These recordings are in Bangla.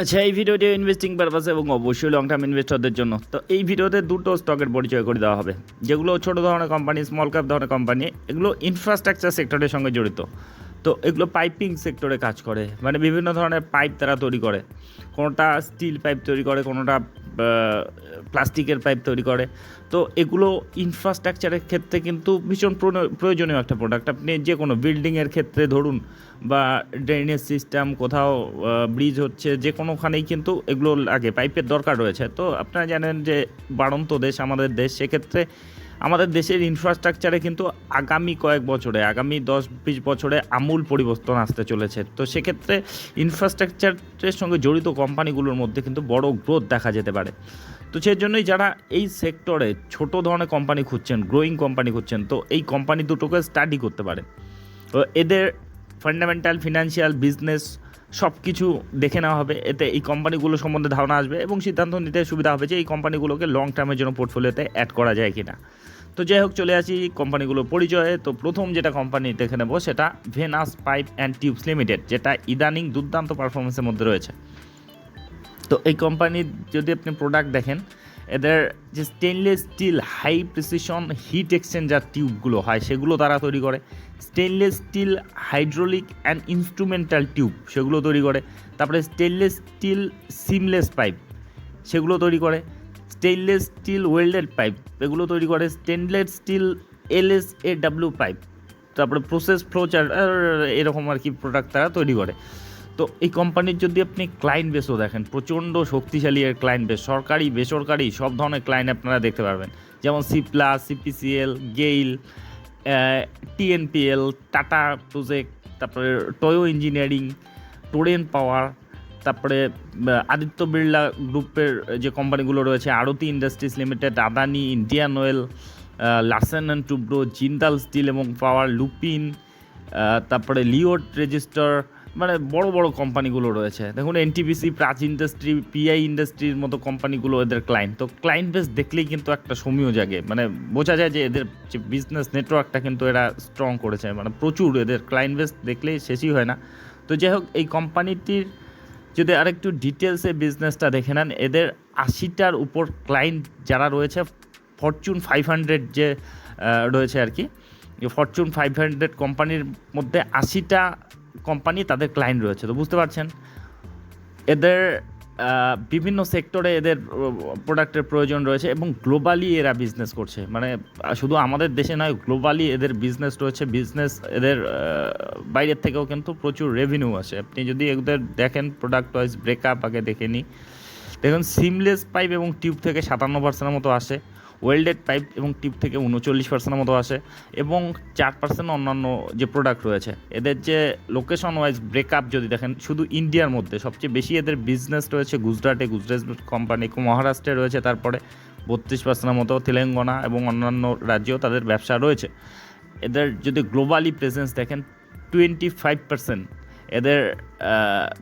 আচ্ছা এই ভিডিওটি ইনভেস্টিং পারপাস এবং অবশ্যই লং টার্ম ইনভেস্টরদের জন্য। তো এই ভিডিওতে দুটো স্টকের পরিচয় করে দেওয়া হবে। যেগুলো ছোটো ধরনের কোম্পানি স্মল ক্যাপ ধরনের কোম্পানি এগুলো ইনফ্রাস্ট্রাকচার সেক্টরের সঙ্গে জড়িত। তো এগুলো পাইপিং সেক্টরে কাজ করে। মানে বিভিন্ন ধরনের পাইপ তারা তৈরি করে। কোনোটা স্টিল পাইপ তৈরি করে, কোনোটা প্লাস্টিকের পাইপ তৈরি করে। তো এগুলো ইনফ্রাস্ট্রাকচারের ক্ষেত্রে কিন্তু ভীষণ প্রয়োজনীয় একটা প্রোডাক্ট আপনি যে কোনো বিল্ডিংয়ের ক্ষেত্রে ধরুন বা ড্রেনেজ সিস্টেম কোথাও ব্রিজ হচ্ছে, যে কোনোখানেই কিন্তু এগুলো লাগে পাইপের দরকার রয়েছে। তো আপনারা জানেন যে বাড়ন্ত দেশ, আমাদের দেশ, সেক্ষেত্রে আমাদের দেশের ইনফ্রাস্ট্রাকচারে কিন্তু আগামী কয়েক বছরে, আগামী দশ বিশ বছরে আমূল পরিবর্তন আসতে চলেছে। তো সেক্ষেত্রে ইনফ্রাস্ট্রাকচারের সঙ্গে জড়িত কোম্পানিগুলোর মধ্যে কিন্তু বড় গ্রোথ দেখা যেতে পারে। তো সেই জন্যই যারা এই সেক্টরে ছোট ধরনের কোম্পানি খুঁজছেন গ্রোয়িং কোম্পানি খুঁজছেন, তো এই কোম্পানি দুটোকে স্টাডি করতে পারে তো এদের ফান্ডামেন্টাল ফিনান্সিয়াল বিজনেস সব কিছু দেখে নেওয়া হবে। এতে এই কোম্পানিগুলো সম্বন্ধে ধারণা আসবে এবং সিদ্ধান্ত নিতে সুবিধা হবে যে এই কোম্পানিগুলোকে লং টার্মের জন্য পোর্টফোলিওতে অ্যাড করা যায় কি না তো যাই হোক, চলে আসি কোম্পানিগুলোর পরিচয়ে। তো প্রথম যেটা কোম্পানি দেখে নেব সেটা Venus pipe and tubes limited যেটা ইদানিং দুর্দান্ত পারফরমেন্সের মধ্যে রয়েছে। তো এই কোম্পানির যদি আপনি প্রোডাক্ট দেখেন এদের যে stainless steel high precision heat exchanger টিউবগুলো হয়, সেগুলো তারা তৈরি করে। Stainless steel hydraulic and instrumental tube সেগুলো তৈরি করে। তারপরে স্টেনলেস স্টিল সিমলেস পাইপ সেগুলো তৈরি করে। স্টেনলেস স্টিল ওয়েল্ডেড পাইপ এগুলো তৈরি করে। Stainless steel LS A W pipe তারপরে প্রসেস ফ্লো চার্ট এরকম আর কি প্রোডাক্ট তারা তৈরি করে। তো এই কোম্পানির যদি আপনি ক্লায়েন্ট বেসও দেখেন, প্রচণ্ড শক্তিশালী এর ক্লায়েন্ট বেস সরকারি, বেসরকারি, সব ধরনের ক্লায়েন্ট আপনারা দেখতে পারবেন। যেমন C plus CPCL GAIL TNPL Tata project তারপরে টয়ো ইঞ্জিনিয়ারিং টোরেন পাওয়ার তারপরে আদিত্য বিড়লা গ্রুপের যে কোম্পানিগুলো রয়েছে Aarti industries limited Adani Indian oil Larsen and Toubro Jindal steel এবং পাওয়ার লুপিন তারপরে লিওট রেজিস্টার মানে বড় বড় কোম্পানিগুলো রয়েছে। দেখুন এনটিপিসি প্রাচ ইন্ডাস্ট্রি পিআই ইন্ডাস্ট্রির মতো কোম্পানিগুলো এদের ক্লায়েন্ট তো ক্লায়েন্ট বেস দেখলেই কিন্তু একটা সমীয় জাগে। মানে বোঝা যায় যে এদের যে বিজনেস নেটওয়ার্কটা কিন্তু এরা স্ট্রং করেছে। মানে প্রচুর এদের ক্লায়েন্ট বেস দেখলেই শেষই হয় না। তো যাই হোক, এই কোম্পানিটির যদি আরেকটু ডিটেলসে বিজনেসটা দেখে নেন, এদের আশিটার উপর ক্লায়েন্ট যারা রয়েছে ফরচুন ফাইভ হান্ড্রেড যে রয়েছে আর কি ফরচুন ফাইভ হান্ড্রেড কোম্পানির মধ্যে আশিটা কোম্পানি তাদের ক্লায়েন্ট রয়েছে। তো বুঝতে পারছেন? এদের বিভিন্ন সেক্টরে এদের প্রোডাক্টের প্রয়োজন রয়েছে এবং গ্লোবালি এরা বিজনেস করছে। মানে শুধু আমাদের দেশে নয় গ্লোবালি এদের বিজনেস রয়েছে। বিজনেস এদের বাইরের থেকেও কিন্তু প্রচুর রেভিনিউ আসে। আপনি যদি এদের দেখেন প্রোডাক্ট ওয়াইজ ব্রেকআপ আগে দেখে নিই। দেখুন সিমলেস পাইপ এবং টিউব থেকে সাতান্ন পার্সেন্টের মতো আসে। ওয়েল্ডেড পাইপ এবং টিপ থেকে উনচল্লিশ পার্সেন্টের মতো আসে এবং চার পার্সেন্ট অন্যান্য যে প্রোডাক্ট রয়েছে, এদের যে লোকেশন ওয়াইজ ব্রেকআপ যদি দেখেন, শুধু ইন্ডিয়ার মধ্যে সবচেয়ে বেশি এদের বিজনেস রয়েছে গুজরাটে, গুজরাট কোম্পানি মহারাষ্ট্রে রয়েছে, তারপরে বত্রিশ পার্সেন্টের মতো তেলেঙ্গানা এবং অন্যান্য রাজ্যেও তাদের ব্যবসা রয়েছে। এদের যদি গ্লোবালি প্রেজেন্স দেখেন টোয়েন্টি ফাইভ পার্সেন্ট এদের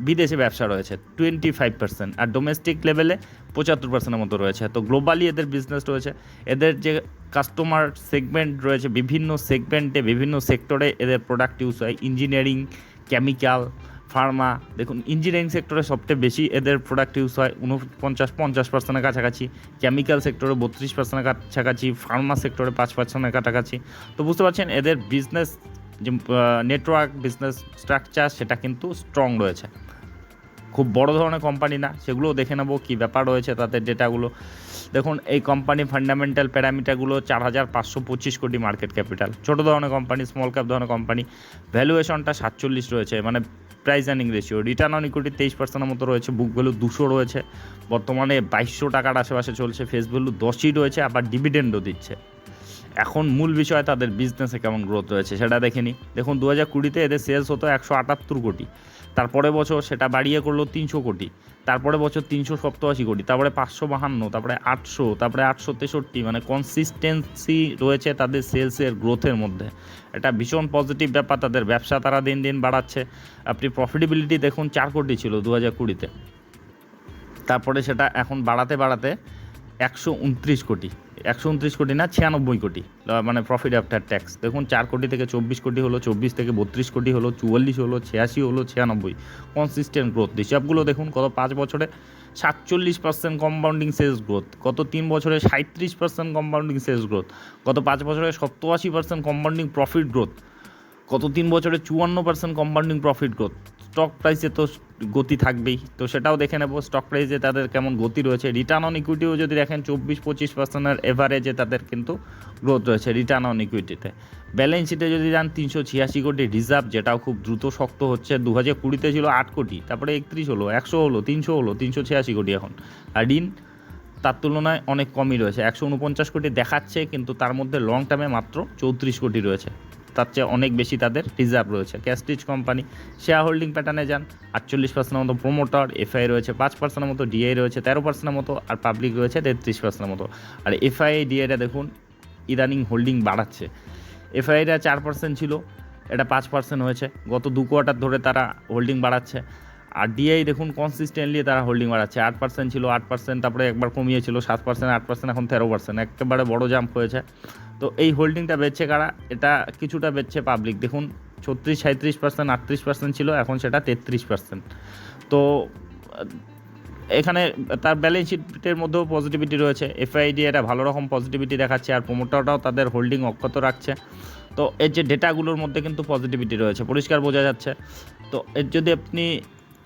বিদেশে ব্যবসা রয়েছে টোয়েন্টি ফাইভ পার্সেন্ট আর ডোমেস্টিক লেভেলে পঁচাত্তর পার্সেন্টের মতো রয়েছে। তো গ্লোবালি এদের বিজনেস রয়েছে। এদের যে কাস্টমার সেগমেন্ট রয়েছে, বিভিন্ন সেগমেন্টে বিভিন্ন সেক্টরে এদের প্রোডাক্ট ইউজ হয়। ইঞ্জিনিয়ারিং কেমিক্যাল ফার্মা দেখুন ইঞ্জিনিয়ারিং সেক্টরে সবচেয়ে বেশি এদের প্রোডাক্ট ইউজ হয়। উনপঞ্চাশ পঞ্চাশ পার্সেন্টের কাছাকাছি। কেমিক্যাল সেক্টরে বত্রিশ পার্সেন্টের কাছাকাছি। ফার্মা সেক্টরে পাঁচ পার্সেন্টের কাছাকাছি। তো বুঝতে পারছেন, এদের বিজনেস যে নেটওয়ার্ক বিজনেস স্ট্রাকচার সেটা কিন্তু স্ট্রং রয়েছে। খুব বড় ধরনের কোম্পানি না, সেগুলোও দেখে নেব কী ব্যাপার রয়েছে তাদের ডেটাগুলো দেখুন, এই কোম্পানি ফান্ডামেন্টাল প্যারামিটারগুলো চার হাজার পাঁচশো পঁচিশ কোটি মার্কেট ক্যাপিটাল ছোটো ধরনের কোম্পানি স্মল ক্যাপ ধরনের কোম্পানি ভ্যালুয়েশনটা সাতচল্লিশ রয়েছে মানে price earning ratio return on equity তেইশ পার্সেন্টের মতো রয়েছে বুক ভ্যালু দুশো রয়েছে। বর্তমানে বাইশশো টাকার আশেপাশে চলছে ফেস ভ্যালু দশই রয়েছে, আবার ডিভিডেন্ডও দিচ্ছে। এখন মূল বিষয় তাদের বিজনেসে কেমন গ্রোথ রয়েছে সেটা দেখে নিই। দেখুন দু হাজার কুড়িতে এদের সেলস হতো একশো আটাত্তর কোটি। তারপরে বছর সেটা বাড়িয়ে করল তিনশো কোটি। তারপরে বছর তিনশো সপ্তআশি কোটি, তারপরে পাঁচশো বাহান্ন, তারপরে আটশো তারপরে আটশো তেষট্টি মানে কনসিস্টেন্সি রয়েছে তাদের সেলসের গ্রোথের মধ্যে। এটা ভীষণ পজিটিভ ব্যাপার, তাদের ব্যবসা তারা দিন দিন বাড়াচ্ছে। আপনি প্রফিটেবিলিটি দেখুন, চার কোটি ছিল দু হাজার কুড়িতে। তারপরে সেটা এখন বাড়াতে বাড়াতে একশো উনত্রিশ কোটি। একশো উনত্রিশ কোটি না ছিয়ানব্বই কোটি মানে প্রফিট আফটার ট্যাক্স দেখুন, চার কোটি থেকে চব্বিশ কোটি হলো, চব্বিশ থেকে বত্রিশ কোটি হলো, চুয়াল্লিশ হলো, ছিয়াশি হলো, ছিয়ানব্বই। কনসিস্টেন্ট গ্রোথ হিসাবগুলো দেখুন, কত পাঁচ বছরে সাতচল্লিশ পার্সেন্ট কম্পাউন্ডিং সেলস গ্রোথ গত তিন বছরে সাঁত্রিশ পার্সেন্ট কম্পাউন্ডিং সেলস গ্রোথ গত পাঁচ বছরে সপ্তআশি পার্সেন্ট কম্পাউন্ডিং প্রফিট গ্রোথ গত তিন বছরে চুয়ান্ন percent compounding profit growth stock প্রাইসে তো গতি থাকবেই। তো সেটাও দেখে নেব স্টক প্রাইসে তাদের কেমন গতি রয়েছে। রিটার্ন অন ইকুইটিও যদি দেখেন চব্বিশ পঁচিশ পার্সেন্টের এভারেজে তাদের কিন্তু গ্রোথ রয়েছে রিটার্ন অন ইকুইটিতে ব্যালেন্স শিটে যদি যান, তিনশো ছিয়াশি কোটি রিজার্ভ যেটাও খুব দ্রুত শক্ত হচ্ছে। দু হাজার কুড়িতে ছিল আট কোটি, তারপরে একত্রিশ হলো, একশো হলো, তিনশো হলো, তিনশো ছিয়াশি কোটি এখন। আর ঋণ, তার তুলনায় অনেক কমই রয়েছে। একশো উনপঞ্চাশ কোটি দেখাচ্ছে, কিন্তু তার মধ্যে লং টার্মে মাত্র চৌত্রিশ কোটি রয়েছে। তার চেয়ে অনেক বেশি তাদের রিজার্ভ রয়েছে। ক্যাস্টিজ কোম্পানি শেয়ার হোল্ডিং প্যাটার্নে যান, আটচল্লিশ পার্সেন্টের মতো প্রোমোটার এফআই রয়েছে পাঁচ পার্সেন্টের মতো ডিআই রয়েছে তেরো পার্সেন্টের মতো, আর পাবলিক রয়েছে তেত্রিশ পার্সেন্টের মতো। আর এফআই ডিআইটা দেখুন ইদানিং হোল্ডিং বাড়াচ্ছে। এফআইটা চার পার্সেন্ট ছিল, এটা পাঁচ পার্সেন্ট হয়েছে। গত দু কোয়ার্টার ধরে তারা হোল্ডিং বাড়াচ্ছে। আর ডিআই দেখুন কনসিস্টেন্টলি তারা হোল্ডিং বাড়াচ্ছে। আট পার্সেন্ট ছিল, আট পার্সেন্ট তারপরে একবার কমিয়েছিল, সাত পার্সেন্ট আট পার্সেন্ট এখন তেরো পার্সেন্ট একেবারে বড় জাম্প হয়েছে। তো এই হোল্ডিংটা বেচছে কারা? এটা কিছুটা বেচছে পাবলিক দেখুন, ছত্রিশ সাঁত্রিশ পার্সেন্ট আটত্রিশ পার্সেন্ট ছিল, এখন সেটা তেত্রিশ পার্সেন্ট তো, এখানে তার ব্যালেন্স শিটের মধ্যেও পজিটিভিটি রয়েছে। এফআইডি এটা ভালো রকম পজিটিভিটি দেখাচ্ছে, আর প্রোমোটারটাও তাদের হোল্ডিং অক্ষত রাখছে। তো এর যে ডেটাগুলোর মধ্যে কিন্তু পজিটিভিটি রয়েছে, পরিষ্কার বোঝা যাচ্ছে। তো এর যদি আপনি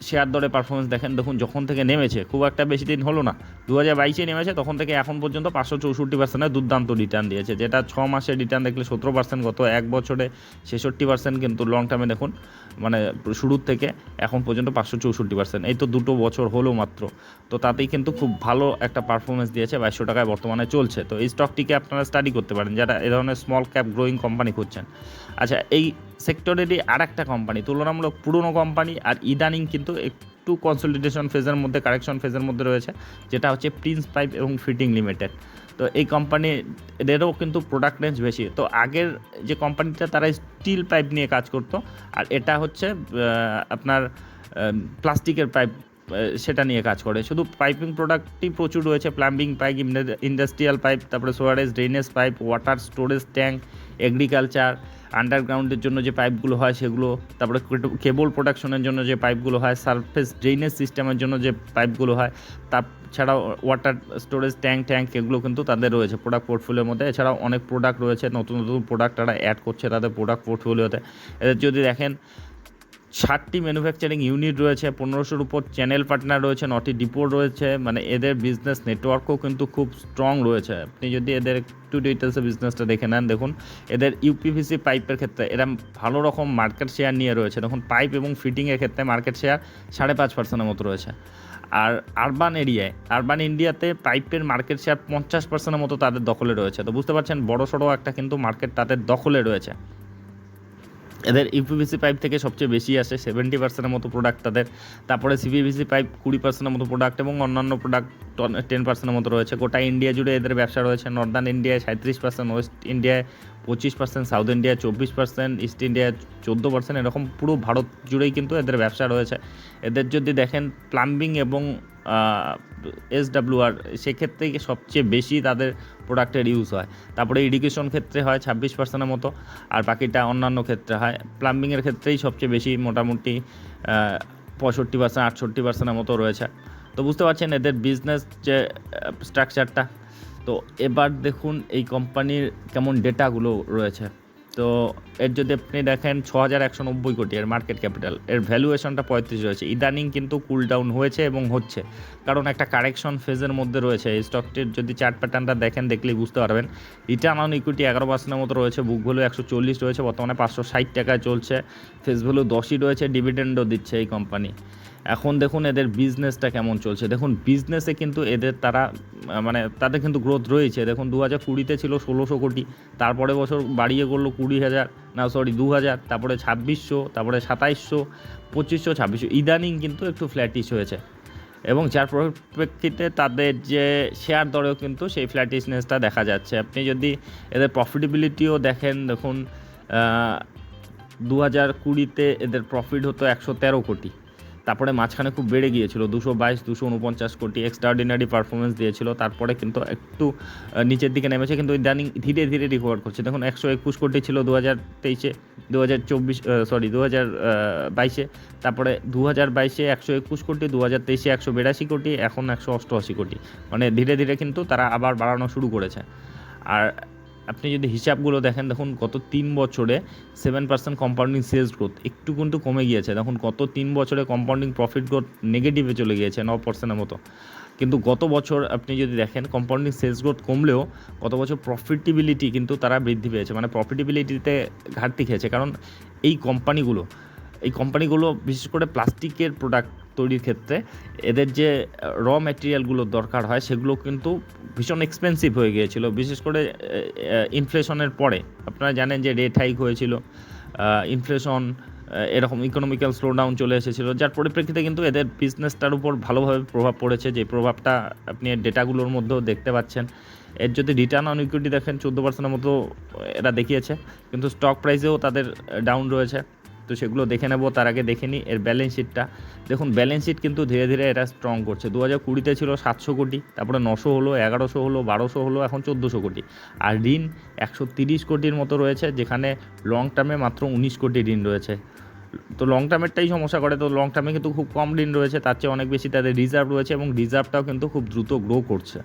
শেয়ার দরে পারফরমেন্স দেখেন, দেখুন যখন থেকে নেমেছে, খুব একটা বেশি দিন হলো না। দু হাজার বাইশে নেমেছে, তখন থেকে এখন পর্যন্ত পাঁচশো চৌষট্টি পার্সেন্টের দুর্দান্ত রিটার্ন দিয়েছে, যেটা ছ মাসের রিটার্ন দেখলে সতেরো পার্সেন্ট গত এক বছরে ছেষট্টি পার্সেন্ট কিন্তু লং টার্মে দেখুন মানে শুরুর থেকে এখন পর্যন্ত পাঁচশো চৌষট্টি পার্সেন্ট এই তো দুটো বছর হলো মাত্র, তো তাতেই কিন্তু খুব ভালো একটা পারফরমেন্স দিয়েছে বাইশশো টাকায় বর্তমানে চলছে। তো এই স্টকটিকে আপনারা স্টাডি করতে পারেন, যারা এ ধরনের স্মল ক্যাপ গ্রোয়িং কোম্পানি খুঁজছেন। আচ্ছা এই সেক্টরেরই আর একটা কোম্পানি তুলনামূলক পুরনো কোম্পানি আর ইদানিং কিন্তু একটু কনসলিডেশন ফেজের মধ্যে কারেকশন ফেজের মধ্যে রয়েছে, যেটা হচ্ছে প্রিন্স পাইপ এবং ফিটিং লিমিটেড তো এই কোম্পানি এদেরও কিন্তু প্রোডাক্ট রেঞ্জ বেশি। তো আগের যে কোম্পানিটা তারা স্টিল পাইপ নিয়ে কাজ করতো, আর এটা হচ্ছে আপনার প্লাস্টিকের পাইপ সেটা নিয়ে কাজ করে। শুধু পাইপিং প্রোডাক্টই প্রচুর রয়েছে। প্লাম্বিং পাইপ ইন্ডাস্ট্রিয়াল পাইপ তারপরে sewerage drainage pipe water storage tank agriculture আন্ডারগ্রাউন্ডের জন্য যে পাইপগুলো হয় সেগুলো, তারপরে কেবল প্রোডাকশনের জন্য যে পাইপগুলো হয় সারফেস ড্রেনেজ সিস্টেমের জন্য যে পাইপগুলো হয় তাছাড়াও ওয়াটার স্টোরেজ ট্যাঙ্ক ট্যাঙ্ক এগুলো কিন্তু তাদের রয়েছে প্রোডাক্ট পোর্টফোলিওর মধ্যে। এছাড়াও অনেক প্রোডাক্ট রয়েছে, নতুন নতুন প্রোডাক্ট তারা অ্যাড করছে তাদের প্রোডাক্ট পোর্টফোলিওতে এদের যদি দেখেন ষাটটি ম্যানুফ্যাকচারিং ইউনিট রয়েছে, পনেরোশোর উপর চ্যানেল পার্টনার রয়েছে, নটি ডিপো রয়েছে মানে এদের বিজনেস নেটওয়ার্কও কিন্তু খুব স্ট্রং রয়েছে। আপনি যদি এদের একটু ডিটেলসে বিজনেসটা দেখে নেন, দেখুন, এদের ইউপিভিসি পাইপের ক্ষেত্রে এরা ভালো রকম মার্কেট শেয়ার নিয়ে রয়েছে। দেখুন পাইপ এবং ফিটিংয়ের ক্ষেত্রে মার্কেট শেয়ার সাড়ে পাঁচ পার্সেন্টের মতো রয়েছে। আর আরবান এরিয়ায় আরবান ইন্ডিয়াতে পাইপের মার্কেট শেয়ার পঞ্চাশ পার্সেন্টের মতো তাদের দখলে রয়েছে। তো বুঝতে পারছেন বড় সড়ো একটা কিন্তু মার্কেট তাদের দখলে রয়েছে। এদের ইউপিভিসি পাইপ থেকে সবচেয়ে বেশি আসে সেভেন্টি পার্সেন্টের মতো প্রোডাক্ট তাদের। তারপরে সিপিভিসি পাইপ কুড়ি পার্সেন্টের মতো প্রোডাক্ট এবং অন্যান্য প্রোডাক্ট টেন পার্সেন্টের মতো রয়েছে। গোটা ইন্ডিয়া জুড়ে এদের ব্যবসা রয়েছে। নর্দার্ন ইন্ডিয়ায় সাঁত্রিশ পার্সেন্ট ওয়েস্ট ইন্ডিয়ায় পঁচিশ পার্সেন্ট সাউথ ইন্ডিয়ায় চব্বিশ পার্সেন্ট ইস্ট ইন্ডিয়ায় চোদ্দ পার্সেন্ট এরকম পুরো ভারত জুড়েই কিন্তু এদের ব্যবসা রয়েছে। এদের যদি দেখেন প্লাম্বিং এবং এস ডাব্লিউ আর সেক্ষেত্রে সবচেয়ে বেশি তাদের প্রোডাক্টের ইউজ হয়? তারপরে ইরিগেশন ক্ষেত্রে হয় ছাব্বিশ পার্সেন্টের মতো, আর বাকিটা অন্যান্য ক্ষেত্রে হয়। প্লাম্বিংয়ের ক্ষেত্রেই সবচেয়ে বেশি মোটামুটি পঁয়ষট্টি পার্সেন্ট আটষট্টি পার্সেন্টের মতো রয়েছে। তো বুঝতে পারছেন এদের বিজনেস যে স্ট্রাকচারটা তো এবার দেখুন এই কোম্পানির কেমন ডেটাগুলো রয়েছে। তো এর যদি আপনি দেখেন ছ হাজার একশো নব্বই কোটি এর মার্কেট ক্যাপিটাল এর ভ্যালুয়েশনটা পঁয়ত্রিশ রয়েছে ইদানিং কিন্তু কুল ডাউন হয়েছে এবং হচ্ছে। কারণ একটা কারেকশন ফেজের মধ্যে রয়েছে। এই স্টকটির যদি চার্ট প্যাটার্নটা দেখেন, দেখলেই বুঝতে পারবেন। রিটার্ন অন ইকুইটি এগারো পার্সেন্টের মতো রয়েছে। বুক ভ্যালু একশো চল্লিশ রয়েছে। বর্তমানে পাঁচশো ষাট টাকায় চলছে। ফেস ভ্যালু দশই রয়েছে। ডিভিডেন্ডও দিচ্ছে এই কোম্পানি এখন দেখুন এদের বিজনেসটা কেমন চলছে। দেখুন বিজনেসে কিন্তু এদের তারা মানে তাদের কিন্তু গ্রোথ রয়েছে। দেখুন দু হাজার কুড়িতে ছিল ষোলোশো কোটি, তারপরে বছর বাড়িয়ে করল কুড়ি হাজার, না সরি দু হাজার, তারপরে ছাব্বিশশো, তারপরে সাতাইশশো, পঁচিশশো, ছাব্বিশশো, ইদানিং কিন্তু একটু ফ্ল্যাটিশ হয়েছে। এবং যার পরিপ্রেক্ষিতে তাদের যে শেয়ার দরেও কিন্তু সেই ফ্ল্যাটিসনেসটা দেখা যাচ্ছে। আপনি যদি এদের প্রফিটেবিলিটিও দেখেন, দেখুন দু হাজার কুড়িতে এদের প্রফিট হতো একশো তেরো কোটি। তারপরে মাঝখানে খুব বেড়ে গিয়েছিল, দুশো বাইশ, দুশো উনপঞ্চাশ কোটি এক্সট্রাঅর্ডিনারি পারফরমেন্স দিয়েছিল, তারপরে কিন্তু একটু নিচের দিকে নেমেছে, কিন্তু ইদানিং ধীরে ধীরে রিকভার করছে। দেখুন, একশো একুশ কোটি ছিল দু হাজার তেইশে দু হাজার চব্বিশ সরি দু হাজার বাইশে, তারপরে দু হাজার বাইশে একশো একুশ কোটি দু হাজার তেইশে একশো বিরাশি কোটি, এখন একশো অষ্টআশি কোটি। মানে ধীরে ধীরে কিন্তু তারা আবার বাড়ানো শুরু করেছে। আর আপনি যদি হিসাবগুলো দেখেন, দেখুন গত তিন বছরে seven percent compounding sales growth একটু কিন্তু কমে গিয়েছে। দেখুন গত তিন বছরে কম্পাউন্ডিং প্রফিট গ্রোথ নেগেটিভে চলে গিয়েছে ন পার্সেন্টের মতো। কিন্তু গত বছর আপনি যদি দেখেন কম্পাউন্ডিং সেলস গ্রোথ কমলেও গত বছর প্রফিটেবিলিটি কিন্তু তারা বৃদ্ধি পেয়েছে। মানে প্রফিটেবিলিটিতে ঘাটতি খেয়েছে। কারণ এই কোম্পানিগুলো এই কোম্পানিগুলো বিশেষ করে প্লাস্টিকের প্রোডাক্ট তৈরির ক্ষেত্রে, এদের যে র ম্যাটেরিয়ালগুলো দরকার হয়, সেগুলো কিন্তু ভীষণ এক্সপেন্সিভ হয়ে গিয়েছিল। বিশেষ করে ইনফ্লেশনের পরে। আপনারা জানেন যে রেট হাইক হয়েছিল ইনফ্লেশন এরকম ইকোনমিক্যাল স্লোডাউন চলে এসেছিল, যার পরিপ্রেক্ষিতে কিন্তু এদের বিজনেসটার উপর ভালোভাবে প্রভাব পড়েছে। যে প্রভাবটা আপনি ডেটাগুলোর মধ্যেও দেখতে পাচ্ছেন। এর যদি রিটার্ন অন ইকুইটি দেখেন, চোদ্দ পার্সেন্টের মতো এরা দেখিয়েছে। কিন্তু স্টক প্রাইসেও তাদের ডাউন রয়েছে। তো সেগুলো দেখে নেব, তার আগে দেখে নিই এর ব্যালেন্স শিটটা দেখুন ব্যালেন্স শিট কিন্তু ধীরে ধীরে এরা স্ট্রং করছে। দু হাজার কুড়িতে ছিল সাতশো কোটি, তারপরে নশো হলো, এগারোশো হলো, বারোশো হলো, এখন চোদ্দোশো কোটি। আর ঋণ একশো তিরিশ কোটির মতো রয়েছে, যেখানে লং টার্মে মাত্র উনিশ কোটি ঋণ রয়েছে। তো লং টার্মেরটাই সমস্যা করে, তো লং টার্মে কিন্তু খুব কম ঋণ রয়েছে, তার চেয়ে অনেক বেশি তাদের রিজার্ভ রয়েছে এবং রিজার্ভটাও কিন্তু খুব দ্রুত গ্রো করছে।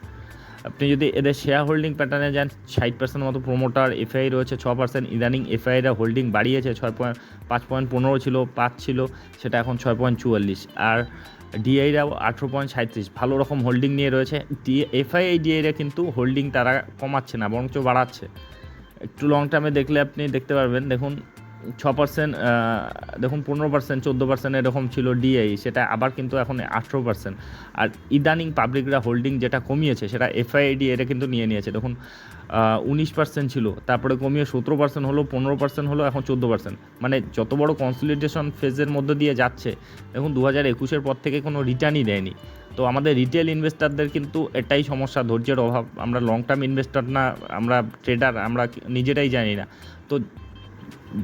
আপনি যদি এদের শেয়ার হোল্ডিং প্যাটার্নে যান, ষাট পার্সেন্ট মতো প্রোমোটার এফআই রয়েছে ছ পার্সেন্ট ইদানিং এফআইরা হোল্ডিং বাড়িয়েছে, ছয় পয়েন্ট পাঁচ পয়েন্ট পনেরো ছিল, পাঁচ ছিল, সেটা এখন ছয় পয়েন্ট চুয়াল্লিশ। আর ডিআইরাও আঠেরো পয়েন্ট সাঁত্রিশ ভালো রকম হোল্ডিং নিয়ে রয়েছে। ডি এফআইআই ডিআইরা কিন্তু হোল্ডিং তারা কমাচ্ছে না, বরঞ্চ বাড়াচ্ছে। একটু লং টার্মে দেখলে আপনি দেখতে পারবেন। দেখুন ছ পার্সেন্ট দেখুন পনেরো পার্সেন্ট চোদ্দ পার্সেন্ট এরকম ছিল ডিআই সেটা আবার কিন্তু এখন আঠেরো পার্সেন্ট আর ইদানিং পাবলিকরা হোল্ডিং যেটা কমিয়েছে, সেটা এফআইডি এটা কিন্তু নিয়ে নিয়েছে। দেখুন উনিশ পার্সেন্ট ছিল, তারপরে কমিয়ে সতেরো পার্সেন্ট হলো, পনেরো পার্সেন্ট হলো, এখন চোদ্দ পার্সেন্ট মানে যত বড় কনসলিডেশন ফেজের মধ্যে দিয়ে যাচ্ছে, দেখুন দু হাজার একুশের পর থেকে কোনো রিটার্নই দেয়নি। তো আমাদের রিটেল ইনভেস্টারদের কিন্তু এটাই সমস্যা, ধৈর্যের অভাব। আমরা লং টার্ম ইনভেস্টর না, আমরা ট্রেডার আমরা নিজেরাই জানি না। তো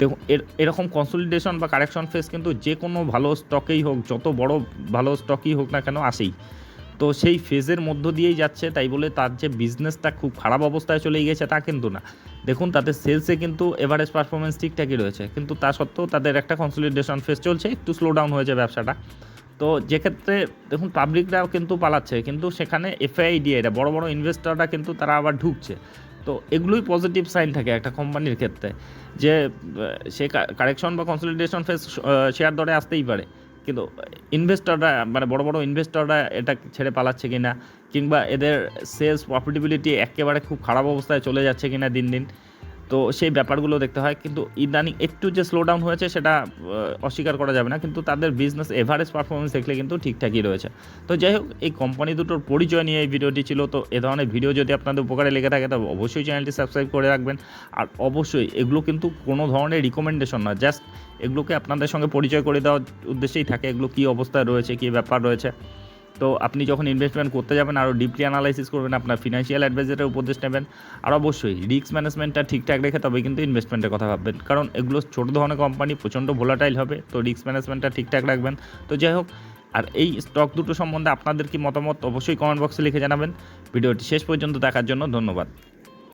দেখুন, এর, এরকম কনসলিডেশন বা কারেকশন ফেস কিন্তু যে কোনো ভালো স্টকেই হোক, যত বড় ভালো স্টকই হোক না কেন আসেই। তো সেই ফেজের মধ্য দিয়েই যাচ্ছে, তাই বলে তার যে বিজনেসটা খুব খারাপ অবস্থায় চলে গিয়েছে তা কিন্তু না। দেখুন তাদের সেলসে কিন্তু এভারেজ পারফরমেন্স ঠিকঠাকই রয়েছে, কিন্তু তা সত্ত্বেও তাদের একটা কনসলিডেশন ফেস চলছে, একটু স্লো ডাউন হয়েছে ব্যবসাটা। তো যেক্ষেত্রে দেখুন পাবলিকরাও কিন্তু পালাচ্ছে, কিন্তু সেখানে এফআইডিএরা বড় বড় ইনভেস্টররা কিন্তু তারা আবার ঢুকছে। তো এগুলোই পজিটিভ সাইন থাকে একটা কোম্পানির ক্ষেত্রে যে সে কারেকশন বা কনসলিডেশন ফেস শেয়ার দরে আসতেই পারে। কিন্তু ইনভেস্টররা মানে বড় বড় ইনভেস্টররা এটা ছেড়ে পালাচ্ছে কিনা, কিংবা এদের সেলস প্রফিটেবিলিটি একেবারে খুব খারাপ অবস্থায় চলে যাচ্ছে কিনা দিন দিন তো সেই ব্যাপারগুলো দেখতে হয়। কিন্তু ইদানিং একটু যে স্লো ডাউন হয়েছে সেটা অস্বীকার করা যাবে না। কিন্তু তাদের বিজনেস এভারেজ পারফরমেন্স দেখলে কিন্তু ঠিকঠাকই রয়েছে। তো যাই হোক, এই কোম্পানি দুটোর পরিচয় নিয়ে এই ভিডিওটি ছিল। তো এ ধরনের ভিডিও যদি আপনাদের উপকারে লেগে থাকে তবে অবশ্যই চ্যানেলটি সাবস্ক্রাইব করে রাখবেন। আর অবশ্যই এগুলো কিন্তু কোনো ধরনের রিকমেন্ডেশন নয়। জাস্ট এগুলোকে আপনাদের সঙ্গে পরিচয় করে দেওয়ার উদ্দেশ্যেই থাকে। এগুলো কী অবস্থায় রয়েছে, কী ব্যাপার রয়েছে। তো আপনি যখন ইনভেস্টমেন্ট করতে যাবেন আরও ডিপলি অ্যানালাইসিস করবেন, আপনার ফিনান্সিয়াল অ্যাডভাইজারের উপদেশ নেবেন, আর অবশ্যই রিস্ক ম্যানেজমেন্টটা ঠিকঠাক রেখে তবে কিন্তু ইনভেস্টমেন্টের কথা ভাববেন। কারণ এগুলো ছোটো ধরনের কোম্পানি প্রচণ্ড ভোলাটাইল হবে, তো রিস্ক ম্যানেজমেন্টটা ঠিকঠাক রাখবেন। তো যাই হোক, আর এই স্টক দুটো সম্বন্ধে আপনাদের কি মতামত অবশ্যই কমেন্ট বক্সে লিখে জানাবেন। ভিডিওটি শেষ পর্যন্ত দেখার জন্য ধন্যবাদ।